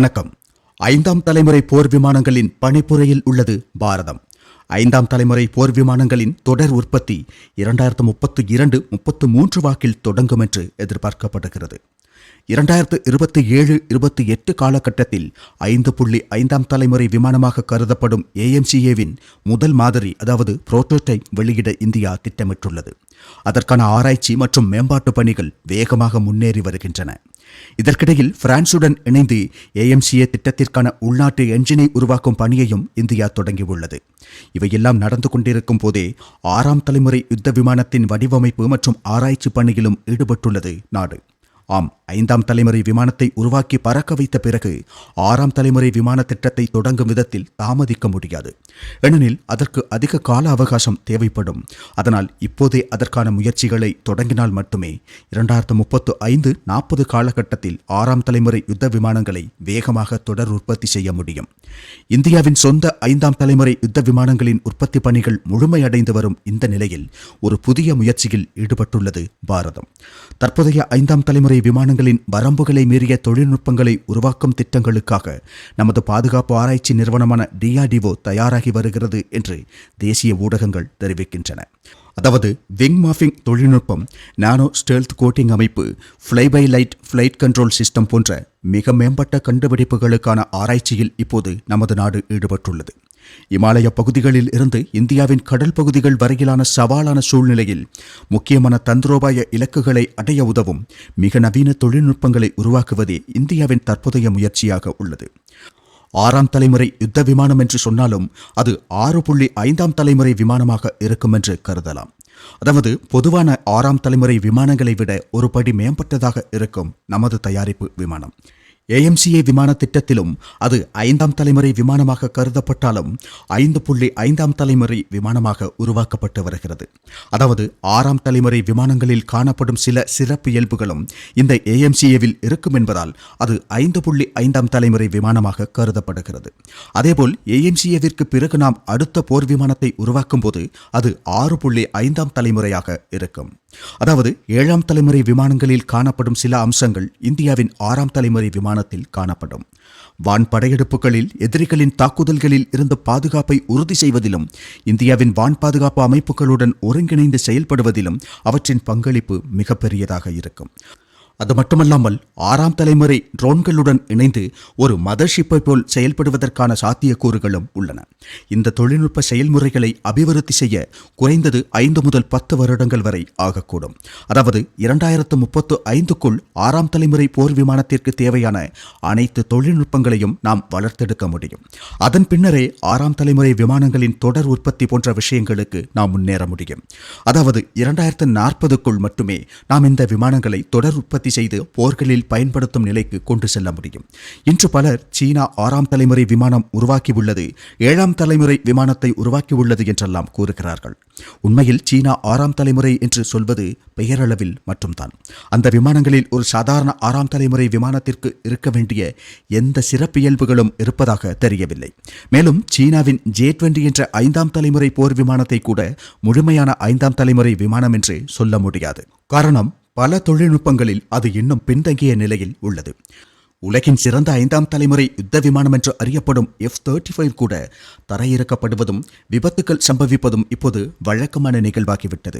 வணக்கம். ஐந்தாம் தலைமுறை போர் விமானங்களின் பணிப்புரையில் உள்ளது பாரதம். ஐந்தாம் தலைமுறை போர் விமானங்களின் தொடர் உற்பத்தி இரண்டாயிரத்து முப்பத்து இரண்டு முப்பத்து மூன்று வாக்கில் தொடங்கும் என்று எதிர்பார்க்கப்படுகிறது. இரண்டாயிரத்து இருபத்தி ஏழு இருபத்தி எட்டு காலகட்டத்தில் ஐந்து புள்ளி ஐந்தாம் தலைமுறை விமானமாக கருதப்படும் ஏஎம்சிஏவின் முதல் மாதிரி அதாவது புரோட்டோடைப் வெளியிட இந்தியா திட்டமிட்டுள்ளது. அதற்கான ஆராய்ச்சி மற்றும் மேம்பாட்டு பணிகள் வேகமாக முன்னேறி வருகின்றன. இதற்கிடையில் பிரான்சுடன் இணைந்து ஏஎம்சிஏ திட்டத்திற்கான உள்நாட்டு என்ஜினை உருவாக்கும் பணியையும் இந்தியா தொடங்கியுள்ளது. இவையெல்லாம் நடந்து கொண்டிருக்கும் போதே ஆறாம் தலைமுறை யுத்த விமானத்தின் வடிவமைப்பு மற்றும் ஆராய்ச்சி பணியிலும் ஈடுபட்டுள்ளது நாடு. ஆம் ஐந்தாம் தலைமுறை விமானத்தை உருவாக்கி பறக்க வைத்த பிறகு ஆறாம் தலைமுறை விமான திட்டத்தை தொடங்கும் விதத்தில் தாமதிக்க முடியாது. ஏனெனில் அதற்கு அதிக கால அவகாசம் தேவைப்படும். அதனால் இப்போதே அதற்கான முயற்சிகளை தொடங்கினால் மட்டுமே இரண்டாயிரத்து முப்பத்து ஐந்து நாற்பது காலகட்டத்தில் ஆறாம் தலைமுறை யுத்த விமானங்களை வேகமாக தொடர் உற்பத்தி செய்ய முடியும். இந்தியாவின் சொந்த ஐந்தாம் தலைமுறை யுத்த விமானங்களின் உற்பத்தி பணிகள் முழுமையடைந்து வரும் இந்த நிலையில் ஒரு புதிய முயற்சியில் ஈடுபட்டுள்ளது பாரதம். தற்போதைய ஐந்தாம் தலைமுறை விமானங்கள் நிறுவனங்களின் வரம்புகளை மீறிய தொழில்நுட்பங்களை உருவாக்கும் திட்டங்களுக்காக நமது பாதுகாப்பு ஆராய்ச்சி நிறுவனமான டிஆர்டிஓ தயாராகி வருகிறது என்று தேசிய ஊடகங்கள் தெரிவிக்கின்றன. அதாவது விங் மாஃபிங் தொழில்நுட்பம் நானோ ஸ்டெல்த் கோட்டிங் அமைப்பு fly by light flight control system போன்ற மிக மேம்பட்ட கண்டுபிடிப்புகளுக்கான ஆராய்ச்சியில் இப்போது நமது நாடு ஈடுபட்டுள்ளது. இமாலய பகுதிகளில் இருந்து இந்தியாவின் கடல் பகுதிகள் வரையிலான சவாலான சூழ்நிலையில் முக்கியமான தந்திரோபாய இலக்குகளை அடைய உதவும் மிக நவீன தொழில்நுட்பங்களை உருவாக்குவதே இந்தியாவின் தற்போதைய முயற்சியாக உள்ளது. ஆறாம் தலைமுறை யுத்த விமானம் என்று சொன்னாலும் அது ஆறு புள்ளி ஐந்தாம் தலைமுறை விமானமாக இருக்கும் என்று கருதலாம். அதாவது பொதுவான ஆறாம் தலைமுறை விமானங்களை விட ஒரு படி மேம்பட்டதாக இருக்கும் நமது தயாரிப்பு விமானம். ஏஎம்சிஏ விமான திட்டத்திலும் அது ஐந்தாம் தலைமுறை விமானமாக கருதப்பட்டாலும் ஐந்து புள்ளி ஐந்தாம் தலைமுறை விமானமாக உருவாக்கப்பட்டு வருகிறது. அதாவது ஆறாம் தலைமுறை விமானங்களில் காணப்படும் சில சிறப்பு இயல்புகளும் இந்த ஏஎம்சிஏவில் இருக்கும் என்பதால் அது ஐந்து புள்ளி ஐந்தாம் தலைமுறை விமானமாக கருதப்படுகிறது. அதேபோல் ஏஎம்சிஏவிற்கு பிறகு நாம் அடுத்த போர் விமானத்தை உருவாக்கும் போது அது ஆறு புள்ளி ஐந்தாம் தலைமுறையாக இருக்கும். அதாவது ஏழாம் தலைமுறை விமானங்களில் காணப்படும் சில அம்சங்கள் இந்தியாவின் ஆறாம் தலைமுறை விமானத்தில் காணப்படும். வான் படையெடுப்புகளில் எதிரிகளின் தாக்குதல்களில் இருந்து பாதுகாப்பை உறுதி செய்வதிலும் இந்தியாவின் வான் பாதுகாப்பு அமைப்புகளுடன் ஒருங்கிணைந்து செயல்படுவதிலும் அவற்றின் பங்களிப்பு மிகப்பெரியதாக இருக்கும். அது மட்டுமல்லாமல் ஆறாம் தலைமுறை ட்ரோன்களுடன் இணைந்து ஒரு மதர்ஷிப்பை போல் செயல்படுவதற்கான சாத்தியக்கூறுகளும் உள்ளன. இந்த தொழில்நுட்ப செயல்முறைகளை அபிவிருத்தி செய்ய குறைந்தது ஐந்து முதல் பத்து வருடங்கள் வரை ஆகக்கூடும். அதாவது இரண்டாயிரத்து முப்பத்து ஐந்துக்குள் ஆறாம் தலைமுறை போர் விமானத்திற்கு தேவையான அனைத்து தொழில்நுட்பங்களையும் நாம் வளர்த்தெடுக்க முடியும். அதன் பின்னரே ஆறாம் தலைமுறை விமானங்களின் தொடர் உற்பத்தி போன்ற விஷயங்களுக்கு நாம் முன்னேற முடியும். அதாவது இரண்டாயிரத்து நாற்பதுக்குள் மட்டுமே நாம் இந்த விமானங்களை தொடர் உற்பத்தி உற்பத்தி செய்து போர்களில் பயன்படுத்தும் நிலைக்கு கொண்டு செல்ல முடியும். இன்று பலர் சீனா ஆறாம் தலைமுறை விமானம் உருவாக்கியுள்ளது ஏழாம் தலைமுறை விமானத்தை உருவாக்கியுள்ளது என்றெல்லாம் கூறுகிறார்கள். உண்மையில் சீனா ஆறாம் தலைமுறை என்று சொல்வது பெயரளவில் மட்டும்தான். அந்த விமானங்களில் ஒரு சாதாரண ஆறாம் தலைமுறை விமானத்திற்கு இருக்க வேண்டிய எந்த சிறப்பியல்புகளும் இருப்பதாக தெரியவில்லை. மேலும் சீனாவின் ஜே டுவெண்டி என்ற ஐந்தாம் தலைமுறை போர் விமானத்தை கூட முழுமையான ஐந்தாம் தலைமுறை விமானம் என்று சொல்ல முடியாது. காரணம் பல தொழில்நுட்பங்களில் அது இன்னும் பின்தங்கிய நிலையில் உள்ளது. உலகின் சிறந்த ஐந்தாம் தலைமுறை யுத்த விமானம் என்று அறியப்படும் எஃப் தேர்ட்டி ஃபைவ் கூட தரையிறக்கப்படுவதும் விபத்துக்கள் சம்பவிப்பதும் இப்போது வழக்கமான நிகழ்வாகிவிட்டது.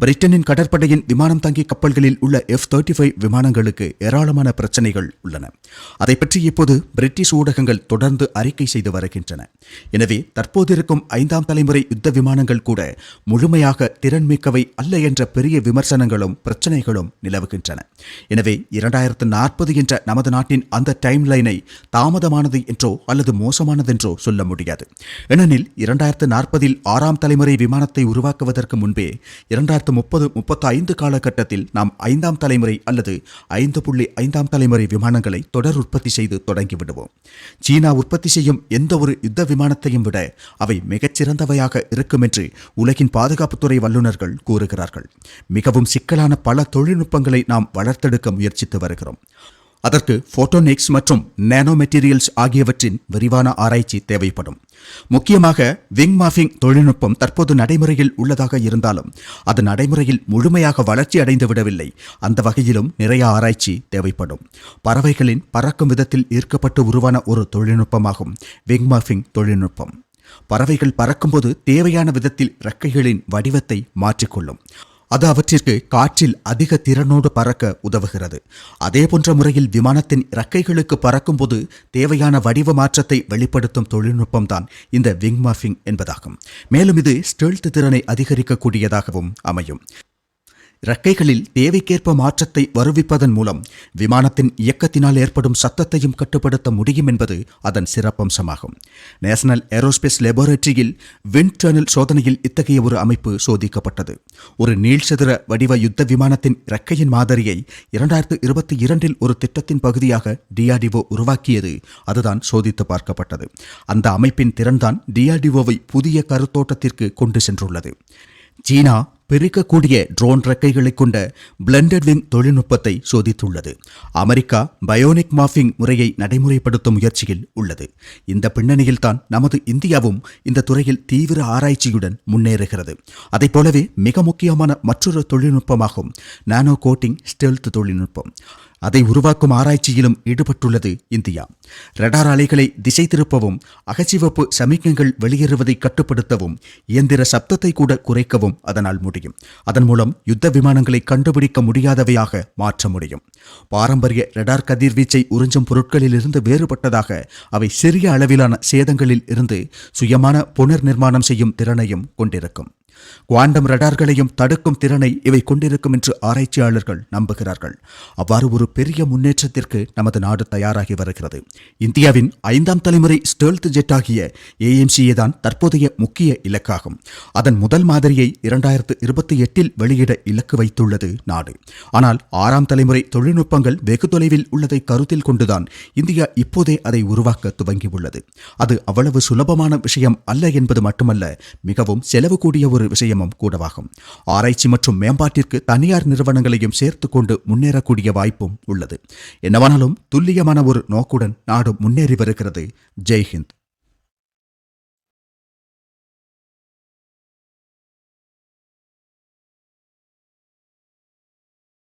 பிரிட்டனின் கடற்படையின் விமானம் தாங்கி கப்பல்களில் உள்ள எஃப் தேர்ட்டி ஃபைவ் விமானங்களுக்கு ஏராளமான பிரச்சனைகள் உள்ளன. அதை பற்றி இப்போது பிரிட்டிஷ் ஊடகங்கள் தொடர்ந்து அறிக்கை செய்து வருகின்றன. எனவே தற்போது இருக்கும் ஐந்தாம் தலைமுறை யுத்த விமானங்கள் கூட முழுமையாக திறன்மிக்கவை அல்ல என்ற பெரிய விமர்சனங்களும் பிரச்சனைகளும் நிலவுகின்றன. எனவே இரண்டாயிரத்து நாற்பது என்ற நமது நாட்டின் அந்த டைம் லைனை தாமதமானது என்றோ அல்லது மோசமானதென்றோ சொல்ல முடியாது. ஏனெனில் இரண்டாயிரத்து நாற்பதில் ஆறாம் தலைமுறை விமானத்தை உருவாக்குவதற்கு முன்பே இரண்டாயிரத்து முப்பது முப்பத்து ஐந்து காலகட்டத்தில் நாம் ஐந்தாம் தலைமுறை அல்லது ஐந்து புள்ளி ஐந்தாம் தலைமுறை விமானங்களை தொடர் உற்பத்தி செய்து தொடங்கிவிடுவோம். சீனா உற்பத்தி செய்யும் எந்த ஒரு யுத்த விமானத்தையும் விட அவை மிகச்சிறந்தவையாக இருக்கும் என்று உலகின் பாதுகாப்புத்துறை வல்லுநர்கள் கூறுகிறார்கள். மிகவும் சிக்கலான பல தொழில்நுட்பங்களை நாம் வளர்த்தெடுக்க முயற்சித்து வருகிறோம். அதற்கு போட்டோனிக்ஸ் மற்றும் நானோ மெட்டீரியல்ஸ் ஆகியவற்றின் விரிவான ஆராய்ச்சி தேவைப்படும். முக்கியமாக விங் மாஃபிங் தொழில்நுட்பம் தற்போது நடைமுறையில் உள்ளதாக இருந்தாலும் அது நடைமுறையில் முழுமையாக வளர்ச்சி அடைந்து விடவில்லை. அந்த வகையிலும் நிறைய ஆராய்ச்சி தேவைப்படும். பறவைகளின் பறக்கும் விதத்தில் ஈர்க்கப்பட்டு உருவான ஒரு தொழில்நுட்பமாகும் விங் மாஃபிங் தொழில்நுட்பம். பறவைகள் பறக்கும்போது தேவையான விதத்தில் இறக்கைகளின் வடிவத்தை மாற்றிக்கொள்ளும். அது அவற்றிற்கு காற்றில் அதிக திறனோடு பறக்க உதவுகிறது. அதே போன்ற முறையில் விமானத்தின் இறக்கைகளுக்கு பறக்கும்போது தேவையான வடிவ மாற்றத்தை வெளிப்படுத்தும் தொழில்நுட்பம் தான் இந்த விங் மாஃபிங் என்பதாகும். மேலும் இது ஸ்டெல்த் திறனை அதிகரிக்கக்கூடியதாகவும் அமையும். இறக்கைகளில் தேவைக்கேற்ப மாற்றத்தை வருவிப்பதன் மூலம் விமானத்தின் இயக்கத்தினால் ஏற்படும் சத்தத்தையும் கட்டுப்படுத்த முடியும் என்பது அதன் சிறப்பம்சமாகும். நேஷனல் ஏரோஸ்பேஸ் லெபோரட்டரியில் விண்ட் டர்னல் சோதனையில் இத்தகைய ஒரு அமைப்பு சோதிக்கப்பட்டது. ஒரு நீள்சதுர வடிவ யுத்த விமானத்தின் இறக்கையின் மாதிரியை இரண்டாயிரத்து இருபத்தி இரண்டில் ஒரு திட்டத்தின் பகுதியாக டிஆர்டிஓ உருவாக்கியது அதுதான் சோதித்து பார்க்கப்பட்டது. அந்த அமைப்பின் திறன்தான் டிஆர்டிஓவை புதிய கருத்தோட்டத்திற்கு கொண்டு சென்றுள்ளது. சீனா பிரிக்கக்கூடிய ட்ரோன் ரெக்கைகளை கொண்ட பிளண்டட் விங் தொழில்நுட்பத்தை சோதித்துள்ளது. அமெரிக்கா பயோனிக் மாஃபிங் முறையை நடைமுறைப்படுத்தும் முயற்சியில் உள்ளது. இந்த பின்னணியில்தான் நமது இந்தியாவும் இந்த துறையில் தீவிர ஆராய்ச்சியுடன் முன்னேறுகிறது. அதைப் போலவே மிக முக்கியமான மற்றொரு தொழில்நுட்பமாகும் நானோ கோட்டிங் ஸ்டெல்த் தொழில்நுட்பம். அதை உருவாக்கும் ஆராய்ச்சியிலும் ஈடுபட்டுள்ளது இந்தியா. ரடார் அலைகளை திசை திருப்பவும் அகச்சிவப்பு சமிக்ஞைகள் வெளியேறுவதை கட்டுப்படுத்தவும் இயந்திர சப்தத்தை கூட குறைக்கவும் அதனால் முடியும். அதன் மூலம் யுத்த விமானங்களை கண்டுபிடிக்க முடியாதவையாக மாற்ற முடியும். பாரம்பரிய ரடார் கதிர்வீச்சை உறிஞ்சும் பொருட்களிலிருந்து வேறுபட்டதாக அவை சிறிய அளவிலான சேதங்களில் இருந்து சுயமான புனர் நிர்மாணம் செய்யும் திறனையும் கொண்டிருக்கும். குவாண்டம் ரடார்களையும் தடுக்கும் திறனை இவை கொண்டிருக்கும் என்று ஆராய்ச்சியாளர்கள் நம்புகிறார்கள். அவ்வாறு ஒரு பெரிய முன்னேற்றத்திற்கு நமது நாடு தயாராகி வருகிறது. இந்தியாவின் ஐந்தாம் தலைமுறை ஸ்டெல்த் ஜெட் ஆகிய ஏஎம்சிஏ தான் தற்போதைய முக்கிய இலக்காகும். அதன் முதல் மாதிரியை இரண்டாயிரத்து இருபத்தி எட்டில் வெளியிட இலக்கு வைத்துள்ளது நாடு. ஆனால் ஆறாம் தலைமுறை தொழில்நுட்பங்கள் வெகு தொலைவில் உள்ளதை கருத்தில் கொண்டுதான் இந்தியா இப்போதே அதை உருவாக்க துவங்கியுள்ளது. அது அவ்வளவு சுலபமான விஷயம் அல்ல என்பது மட்டுமல்ல மிகவும் செலவு கூடிய ஒரு ஒரு விஷயமும் கூடவாகும். ஆராய்ச்சி மற்றும் மேம்பாட்டிற்கு தனியார் நிறுவனங்களையும் சேர்த்து கொண்டு முன்னேறக்கூடிய வாய்ப்பும் உள்ளது. என்னவானாலும் துல்லியமான ஒரு நோக்குடன் நாடு முன்னேறி வருகிறது. ஜெய்ஹிந்த்.